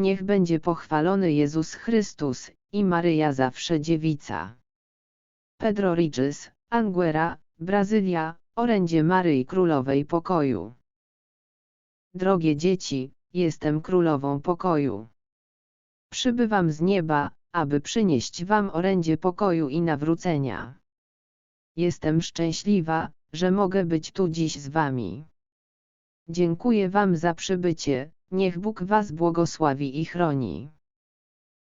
Niech będzie pochwalony Jezus Chrystus i Maryja zawsze dziewica. Pedro Regis, Anguera, Brazylia, orędzie Maryi Królowej Pokoju. Drogie dzieci, jestem Królową Pokoju. Przybywam z nieba, aby przynieść wam orędzie pokoju i nawrócenia. Jestem szczęśliwa, że mogę być tu dziś z wami. Dziękuję wam za przybycie, niech Bóg was błogosławi i chroni.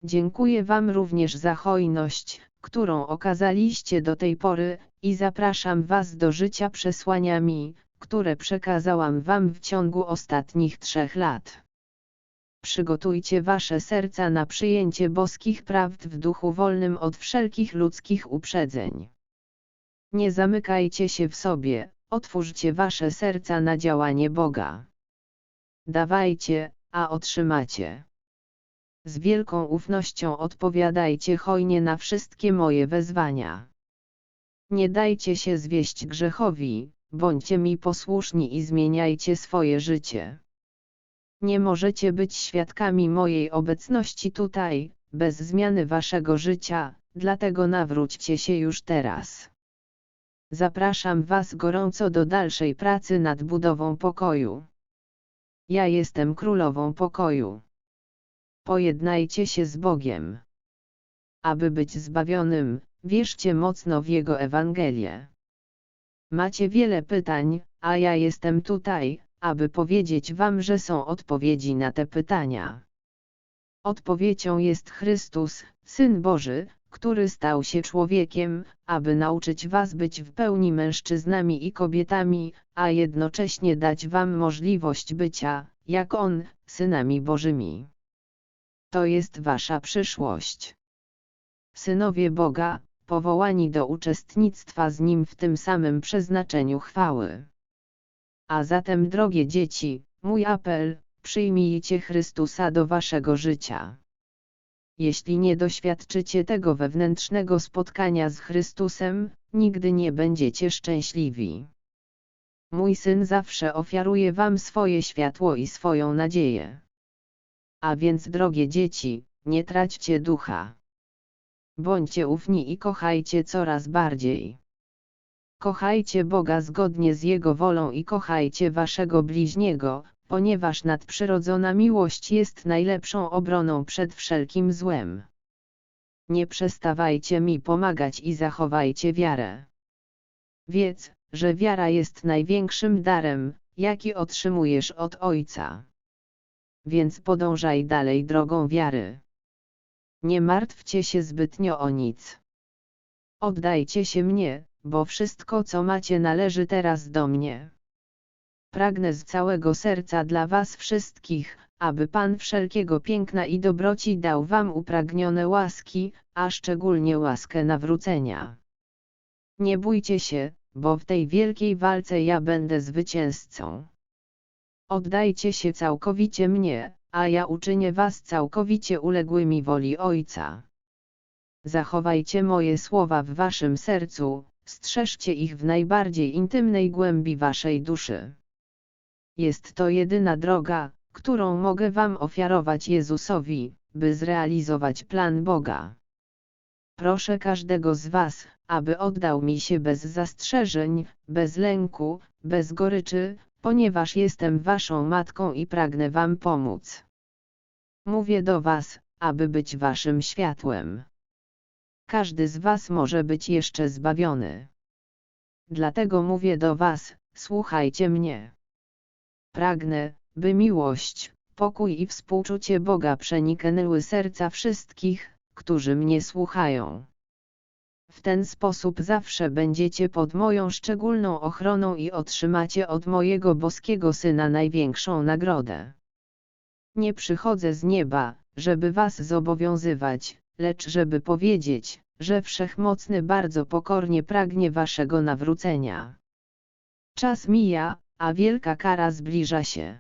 Dziękuję wam również za hojność, którą okazaliście do tej pory, i zapraszam was do życia przesłaniami, które przekazałam wam w ciągu ostatnich trzech lat. Przygotujcie wasze serca na przyjęcie boskich prawd w duchu wolnym od wszelkich ludzkich uprzedzeń. Nie zamykajcie się w sobie, otwórzcie wasze serca na działanie Boga. Dawajcie, a otrzymacie. Z wielką ufnością odpowiadajcie hojnie na wszystkie moje wezwania. Nie dajcie się zwieść grzechowi, bądźcie mi posłuszni i zmieniajcie swoje życie. Nie możecie być świadkami mojej obecności tutaj, bez zmiany waszego życia, dlatego nawróćcie się już teraz. Zapraszam Was gorąco do dalszej pracy nad budową pokoju. Ja jestem królową pokoju. Pojednajcie się z Bogiem. Aby być zbawionym, wierzcie mocno w Jego Ewangelię. Macie wiele pytań, a ja jestem tutaj, aby powiedzieć Wam, że są odpowiedzi na te pytania. Odpowiedzią jest Chrystus, Syn Boży, który stał się człowiekiem, aby nauczyć Was być w pełni mężczyznami i kobietami, a jednocześnie dać Wam możliwość bycia, jak On, synami Bożymi. To jest Wasza przyszłość. Synowie Boga, powołani do uczestnictwa z Nim w tym samym przeznaczeniu chwały. A zatem drogie dzieci, mój apel, przyjmijcie Chrystusa do waszego życia. Jeśli nie doświadczycie tego wewnętrznego spotkania z Chrystusem, nigdy nie będziecie szczęśliwi. Mój syn zawsze ofiaruje wam swoje światło i swoją nadzieję. A więc drogie dzieci, nie traćcie ducha. Bądźcie ufni i kochajcie coraz bardziej. Kochajcie Boga zgodnie z Jego wolą i kochajcie waszego bliźniego, ponieważ nadprzyrodzona miłość jest najlepszą obroną przed wszelkim złem. Nie przestawajcie mi pomagać i zachowajcie wiarę. Wiedz, że wiara jest największym darem, jaki otrzymujesz od Ojca. Więc podążaj dalej drogą wiary. Nie martwcie się zbytnio o nic. Oddajcie się mnie, bo wszystko co macie należy teraz do mnie. Pragnę z całego serca dla was wszystkich, aby Pan wszelkiego piękna i dobroci dał wam upragnione łaski, a szczególnie łaskę nawrócenia. Nie bójcie się, bo w tej wielkiej walce ja będę zwycięzcą. Oddajcie się całkowicie mnie, a ja uczynię was całkowicie uległymi woli Ojca. Zachowajcie moje słowa w waszym sercu, strzeżcie ich w najbardziej intymnej głębi waszej duszy. Jest to jedyna droga, którą mogę wam ofiarować Jezusowi, by zrealizować plan Boga. Proszę każdego z was, aby oddał mi się bez zastrzeżeń, bez lęku, bez goryczy, ponieważ jestem waszą matką i pragnę wam pomóc. Mówię do was, aby być waszym światłem. Każdy z was może być jeszcze zbawiony. Dlatego mówię do was, słuchajcie mnie. Pragnę, by miłość, pokój i współczucie Boga przeniknęły serca wszystkich, którzy mnie słuchają. W ten sposób zawsze będziecie pod moją szczególną ochroną i otrzymacie od mojego boskiego Syna największą nagrodę. Nie przychodzę z nieba, żeby was zobowiązywać, lecz żeby powiedzieć, że Wszechmocny bardzo pokornie pragnie waszego nawrócenia. Czas mija, a wielka kara zbliża się.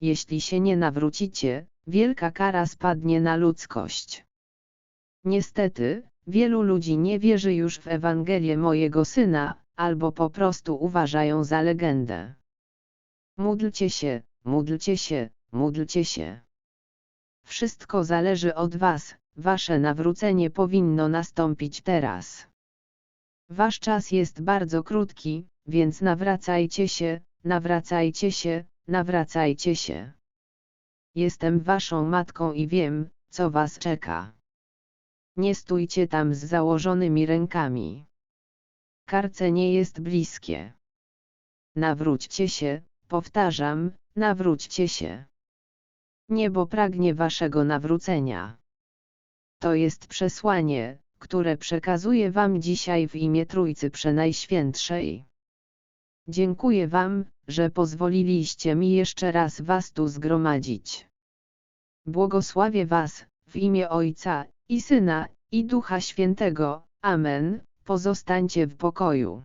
Jeśli się nie nawrócicie, wielka kara spadnie na ludzkość. Niestety, wielu ludzi nie wierzy już w Ewangelię mojego syna, albo po prostu uważają za legendę. Módlcie się, módlcie się, módlcie się. wszystko zależy od was, wasze nawrócenie powinno nastąpić teraz. Wasz czas jest bardzo krótki, więc nawracajcie się, nawracajcie się, nawracajcie się. Jestem waszą matką i wiem, co was czeka. Nie stójcie tam z założonymi rękami. Karce nie jest bliskie. Nawróćcie się, powtarzam, nawróćcie się. Niebo pragnie waszego nawrócenia. To jest przesłanie, które przekazuję wam dzisiaj w imię Trójcy Przenajświętszej. Dziękuję wam, że pozwoliliście mi jeszcze raz was tu zgromadzić. Błogosławię was, w imię Ojca, i Syna, i Ducha Świętego. Amen. Pozostańcie w pokoju.